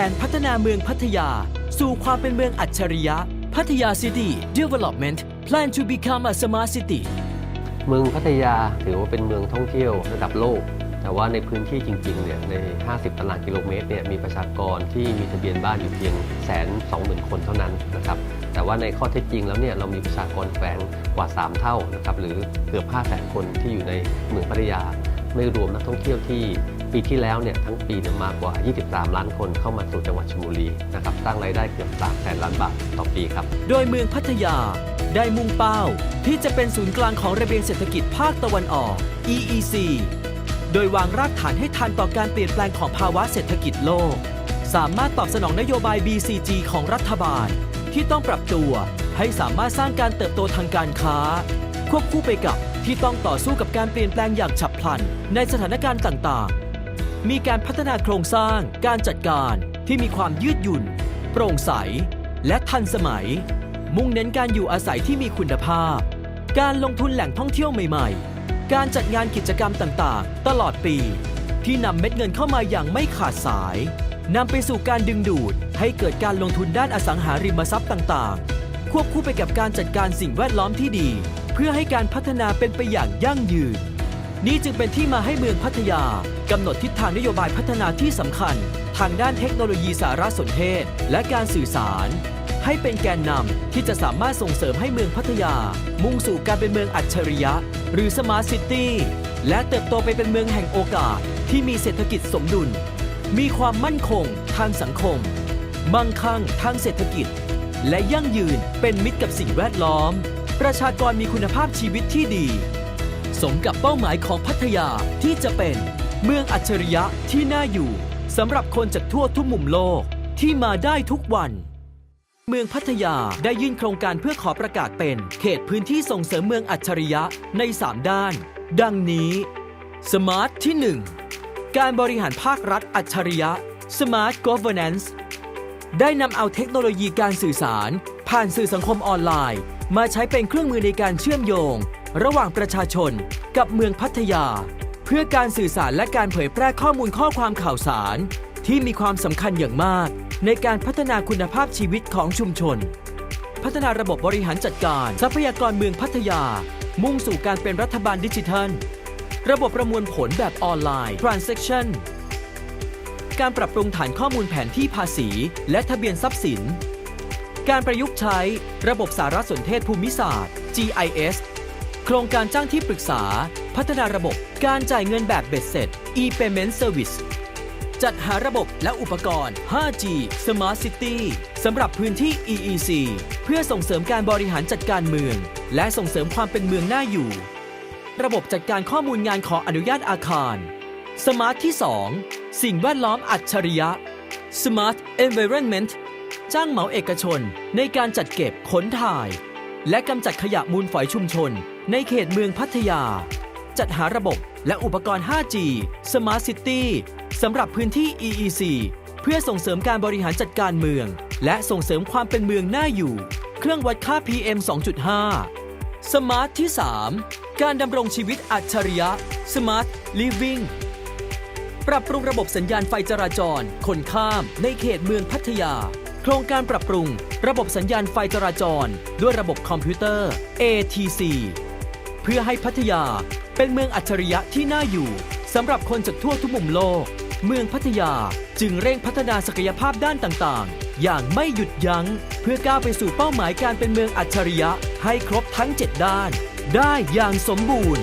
ผนพัฒนาเมืองพัทยา สู่ความเป็นเมืองอัจฉริยะ พัทยา City Development Plan to become a smart city เมืองพัทยาถือว่าเป็นเมืองท่องเที่ยวระดับโลก แต่ว่าในพื้นที่จริงๆเนี่ยใน 50 ตารางกิโลเมตรเนี่ยมีประชากรที่มีทะเบียนบ้านอยู่เพียงแสนสองหมื่นคนเท่านั้นนะครับแต่ว่าในข้อเท็จจริงแล้วเนี่ยเรามีประชากรแฝงกว่า 3 เท่านะครับหรือเกือบ5แสนคนที่อยู่ในเมืองพัทยา ไม่รวมนักท่องเที่ยวที่ ปีที่แล้วเนี่ยทั้งปีเนี่ยมากกว่า 23 ล้านคนเข้ามาสู่จังหวัดชลบุรีนะครับสร้างรายได้เกือบ3แสนล้านบาทต่อปีครับ โดยเมืองพัทยาได้มุ่งเป้า ที่จะเป็นศูนย์กลางของระเบียงเศรษฐกิจภาคตะวันออก EEC โดยวางรากฐานให้ทันต่อการเปลี่ยนแปลงของภาวะเศรษฐกิจโลก สามารถตอบสนองนโยบาย BCG ของรัฐบาล ที่ต้องปรับตัวให้สามารถสร้างการเติบโตทางการค้า ควบคู่ไปกับที่ต้องต่อสู้กับการเปลี่ยนแปลงอย่างฉับพลัน ในสถานการณ์ต่างๆ มีการพัฒนาโครงสร้างการจัดการที่มีความยืดหยุ่น โปร่งใส และทันสมัย มุ่งเน้นการอยู่อาศัยที่มีคุณภาพ การลงทุนแหล่งท่องเที่ยวใหม่ๆ การจัดงานกิจกรรมต่างๆ ตลอดปี ที่นำเม็ดเงินเข้ามาอย่างไม่ขาดสายนำไปสู่การดึงดูดให้เกิดการลงทุนด้านอสังหาริมทรัพย์ต่างๆ ควบคู่ไปกับการจัดการสิ่งแวดล้อมที่ดี เพื่อให้การพัฒนาเป็นไปอย่างยั่งยืน นี่จึงเป็นที่มาให้เมืองพัทยากำหนดทิศทางนโยบายพัฒนาที่สำคัญ ทางด้านเทคโนโลยีสารสนเทศ และการสื่อสาร ให้เป็นแกนนำที่จะสามารถส่งเสริมให้เมืองพัทยา มุ่งสู่การเป็นเมืองอัจฉริยะ หรือสมาร์ทซิตี้และเติบโตไปเป็นเมืองแห่งโอกาส ที่มีเศรษฐกิจสมดุล มีความมั่นคงทางสังคม มั่งคั่งทางเศรษฐกิจ และยั่งยืนเป็นมิตรกับสิ่งแวดล้อม ประชากรมีคุณภาพชีวิตที่ดี สมกับเป้าหมายของพัทยาที่จะเป็น เมืองอัจฉริยะที่น่าอยู่สำหรับคนจากทั่วทุกมุมโลกที่มาได้ทุกวัน เมืองพัทยาได้ยื่นโครงการเพื่อขอประกาศเป็นเขตพื้นที่ส่งเสริมเมืองอัจฉริยะใน 3 ด้าน ดังนี้ Smart ที่ 1 การบริหารภาครัฐอัจฉริยะ Smart Governance ได้นำเอาเทคโนโลยีการสื่อสาร ผ่านสื่อสังคมออนไลน์ มาใช้เป็นเครื่องมือในการเชื่อมโยง ระหว่างประชาชนกับเมืองพัทยา เพื่อการสื่อสารและการเผยแพร่ข้อมูลข้อความข่าวสาร ที่มีความสำคัญอย่างมาก ในการพัฒนาคุณภาพชีวิตของชุมชน พัฒนาระบบบริหารจัดการ ทรัพยากรเมืองพัทยา มุ่งสู่การเป็นรัฐบาลดิจิทัล ระบบประมวลผลแบบออนไลน์ transaction การปรับปรุงฐานข้อมูลแผนที่ภาษี และทะเบียนทรัพย์สิน การประยุกต์ใช้ระบบสารสนเทศภูมิศาสตร์ GIS โครงการจ้างที่ปรึกษา พัฒนาระบบการจ่ายเงินแบบเบ็ดเสร็จ e-payment service จัดหาระบบและอุปกรณ์ 5G Smart City สำหรับพื้นที่ EEC เพื่อส่งเสริมการบริหารจัดการเมือง และส่งเสริมความเป็นเมืองน่าอยู่ ระบบจัดการข้อมูลงานขออนุญาตอาคาร Smart ที่ 2 สิ่งแวดล้อมอัจฉริยะ Smart Environment จ้างเหมาเอกชนในการจัดเก็บขนถ่าย และกำจัดขยะมูลฝอยชุมชน ในเขตเมืองพัทยา จัดหาระบบและอุปกรณ์ 5G Smart City สำหรับพื้นที่ EEC เพื่อส่งเสริมการบริหารจัดการเมือง และส่งเสริมความเป็นเมืองน่าอยู่ เครื่องวัดค่า PM 2.5สมาร์ทที่ 3 การดำรงชีวิตอัจฉริยะ Smart Living ปรับปรุงระบบสัญญาณไฟจราจร คนข้ามในเขตเมืองพัทยา โครงการปรับปรุง ระบบสัญญาณไฟจราจร ด้วยระบบคอมพิวเตอร์ ATC เพื่อให้พัทยาเป็นเมืองอัจฉริยะที่น่าอยู่สำหรับคนจากทั่วทุกมุมโลก เมืองพัทยาจึงเร่งพัฒนาศักยภาพด้านต่างๆ อย่างไม่หยุดยัง้ง เพื่อก้าวไปสู่เป้าหมายการเป็นเมืองอัจฉริยะให้ครบทั้ง 7 ด้าน ได้อย่างสมบูรณ์